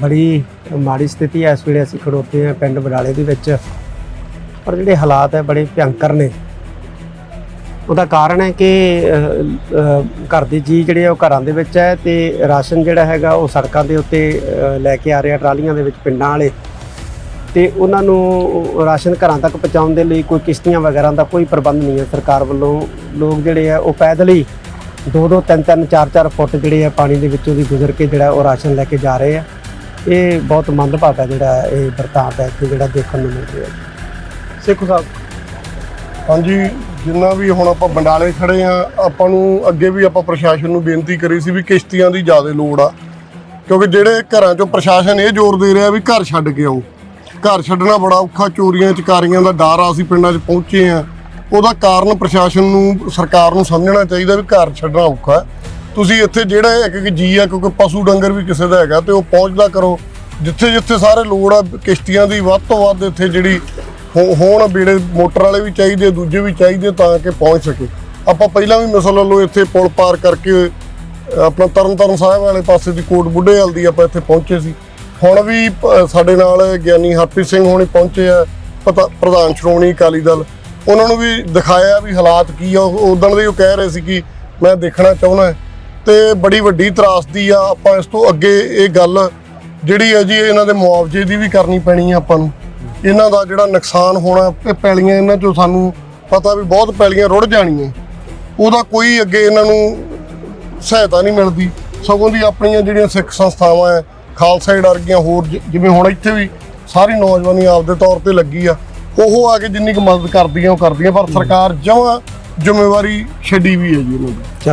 ਬੜੀ ਮਾੜੀ ਸਥਿਤੀ ਹੈ। ਇਸ ਵੇਲੇ ਅਸੀਂ ਖੜੋਤੇ ਹਾਂ ਪਿੰਡ ਬਡਾਲੇ ਦੇ ਵਿੱਚ। ਪਰ ਜਿਹੜੇ ਹਾਲਾਤ ਹੈ ਬੜੇ ਭਿਅੰਕਰ ਨੇ। ਉਹਦਾ ਕਾਰਨ ਹੈ ਕਿ ਘਰ ਦੇ ਜੀ ਜਿਹੜੇ ਆ ਉਹ ਘਰਾਂ ਦੇ ਵਿੱਚ ਹੈ ਤੇ ਰਾਸ਼ਨ ਜਿਹੜਾ ਹੈਗਾ ਉਹ ਸੜਕਾਂ ਦੇ ਉੱਤੇ ਲੈ ਕੇ ਆ ਰਿਹਾ ਟਰਾਲੀਆਂ ਦੇ ਵਿੱਚ ਪਿੰਡਾਂ ਵਾਲੇ। ਤੇ ਉਹਨਾਂ ਨੂੰ ਰਾਸ਼ਨ ਘਰਾਂ ਤੱਕ ਪਹੁੰਚਾਉਣ ਦੇ ਲਈ ਕੋਈ ਕਿਸ਼ਤੀਆਂ ਵਗੈਰਾ ਦਾ ਕੋਈ ਪ੍ਰਬੰਧ ਨਹੀਂ ਹੈ। ਸਰਕਾਰ ਵੱਲੋਂ ਲੋਕ ਜਿਹੜੇ ਆ ਉਹ ਪੈਦਲ ਹੀ ਦੋ ਦੋ ਤਿੰਨ ਤਿੰਨ ਚਾਰ ਚਾਰ ਫੁੱਟ ਜਿਹੜੇ ਆ ਪਾਣੀ ਦੇ ਵਿੱਚੋਂ ਦੀ ਗੁਜ਼ਰ ਕੇ ਜਿਹੜਾ ਉਹ ਰਾਸ਼ਨ ਲੈ ਕੇ ਜਾ ਰਹੇ ਆ ਇਹ ਬਹੁਤ ਮੰਦਭਾਗਾ ਜਿਹੜਾ ਇਹ ਵਰਤਾਂਤ ਹੈ ਇੱਥੇ ਜਿਹੜਾ ਦੇਖਣ ਨੂੰ ਮਿਲ ਰਿਹਾ ਸੇਖੂ ਸਾਹਿਬ। ਹਾਂਜੀ, ਜਿੰਨਾ ਵੀ ਹੁਣ ਆਪਾਂ ਬੰਡਾਲੇ ਖੜੇ ਆ ਆਪਾਂ ਨੂੰ ਅੱਗੇ ਵੀ ਆਪਾਂ ਪ੍ਰਸ਼ਾਸਨ ਨੂੰ ਬੇਨਤੀ ਕਰੀ ਸੀ ਵੀ ਕਿਸ਼ਤੀਆਂ ਦੀ ਜ਼ਿਆਦਾ ਲੋੜ ਆ। ਕਿਉਂਕਿ ਜਿਹੜੇ ਘਰਾਂ ਚੋਂ ਪ੍ਰਸ਼ਾਸਨ ਇਹ ਜ਼ੋਰ ਦੇ ਰਿਹਾ ਵੀ ਘਰ ਛੱਡ ਕੇ ਆਓ। ਘਰ ਛੱਡਣਾ ਬੜਾ ਔਖਾ, ਚੋਰੀਆਂ, ਚਕਾਰੀਆਂ ਦਾ ਡਰ ਆ, ਅਸੀਂ ਪਿੰਡਾਂ 'ਚ ਪਹੁੰਚੇ ਆ ਉਹਦਾ ਕਾਰਨ ਪ੍ਰਸ਼ਾਸਨ ਨੂੰ, ਸਰਕਾਰ ਨੂੰ ਸਮਝਣਾ ਚਾਹੀਦਾ ਵੀ ਘਰ ਛੱਡਣਾ ਔਖਾ ਹੈ। ਤੁਸੀਂ ਇੱਥੇ ਜਿਹੜਾ ਇੱਕ ਇੱਕ ਜੀ ਆ, ਕਿਉਂਕਿ ਪਸ਼ੂ ਡੰਗਰ ਵੀ ਕਿਸੇ ਦਾ ਹੈਗਾ ਤੇ ਉਹ ਪਹੁੰਚਦਾ ਕਰੋ। ਜਿੱਥੇ ਜਿੱਥੇ ਸਾਰੇ ਲੋੜ ਆ, ਕਿਸ਼ਤੀਆਂ ਦੀ ਵੱਧ ਤੋਂ ਵੱਧ ਇੱਥੇ ਜਿਹੜੀ ਹੋ- ਹੋਣ, ਬੇੜੇ ਮੋਟਰ ਵਾਲੇ ਵੀ ਚਾਹੀਦੇ ਦੂਜੇ ਵੀ ਚਾਹੀਦੇ ਤਾਂ ਕਿ ਪਹੁੰਚ ਸਕੇ। ਆਪਾਂ ਪਹਿਲਾਂ ਵੀ ਮਿਸਲ ਵੱਲੋਂ ਇੱਥੇ ਪੁਲ ਪਾਰ ਕਰਕੇ, ਆਪਣਾ ਤਰਨ ਤਾਰਨ ਸਾਹਿਬ ਵਾਲੇ ਪਾਸੇ ਦੀ ਕੋਟ ਬੁੱਢੇ ਵਾਲ ਦੀ ਆਪਾਂ ਇੱਥੇ ਪਹੁੰਚੇ ਸੀ। ਹੁਣ ਵੀ ਸਾਡੇ ਨਾਲ ਗਿਆਨੀ ਹਰਪ੍ਰੀਤ ਸਿੰਘ ਹੋਣੀ ਪਹੁੰਚੇ ਆ, ਪਤਾ, ਪ੍ਰਧਾਨ ਸ਼੍ਰੋਮਣੀ ਅਕਾਲੀ ਦਲ। ਉਹਨਾਂ ਨੂੰ ਵੀ ਦਿਖਾਇਆ ਵੀ ਹਾਲਾਤ ਕੀ ਆ। ਉਦੋਂ ਦੇ ਉਹ ਕਹਿ ਰਹੇ ਸੀ ਕਿ ਮੈਂ ਦੇਖਣਾ ਚਾਹੁੰਦਾ। ਤੇ ਬੜੀ ਵੱਡੀ ਤਰਾਸਦੀ ਆ। ਆਪਾਂ ਇਸ ਤੋਂ ਅੱਗੇ ਇਹ ਗੱਲ ਜਿਹੜੀ ਹੈ ਜੀ, ਇਹਨਾਂ ਦੇ ਮੁਆਵਜ਼ੇ ਦੀ ਵੀ ਕਰਨੀ ਪੈਣੀ ਆ ਆਪਾਂ ਨੂੰ। ਇਹਨਾਂ ਦਾ ਜਿਹੜਾ ਨੁਕਸਾਨ ਹੋਣਾ, ਇਹ ਪੈਲੀਆਂ ਇਹਨਾਂ ਚੋਂ ਸਾਨੂੰ ਪਤਾ ਵੀ ਬਹੁਤ ਪੈਲੀਆਂ ਰੁੜ ਜਾਣੀਆਂ। ਉਹਦਾ ਕੋਈ ਅੱਗੇ ਇਹਨਾਂ ਨੂੰ ਸਹਾਇਤਾ ਨਹੀਂ ਮਿਲਦੀ। ਸਗੋਂ ਦੀ ਆਪਣੀਆਂ ਜਿਹੜੀਆਂ ਸਿੱਖ ਸੰਸਥਾਵਾਂ ਹੈ ਖਾਲਸਾ ਏਡ ਵਰਗੀਆਂ ਹੋਰ ਜ- ਜਿਵੇਂ ਹੁਣ ਇੱਥੇ ਵੀ ਸਾਰੀ ਨੌਜਵਾਨੀ ਆਪਦੇ ਤੌਰ ਤੇ ਲੱਗੀ ਆ, ਉਹ ਆ ਕੇ ਜਿੰਨੀ ਕੁ ਮਦਦ ਕਰਦੀਆਂ, ਉਹ ਕਰਦੀਆਂ। ਪਰ ਸਰਕਾਰ ਜਮਾਂ ਜ਼ਿੰਮੇਵਾਰੀ ਛੱਡੀ ਵੀ ਹੈ ਜੀ ਉਹਨਾਂ ਦੀ।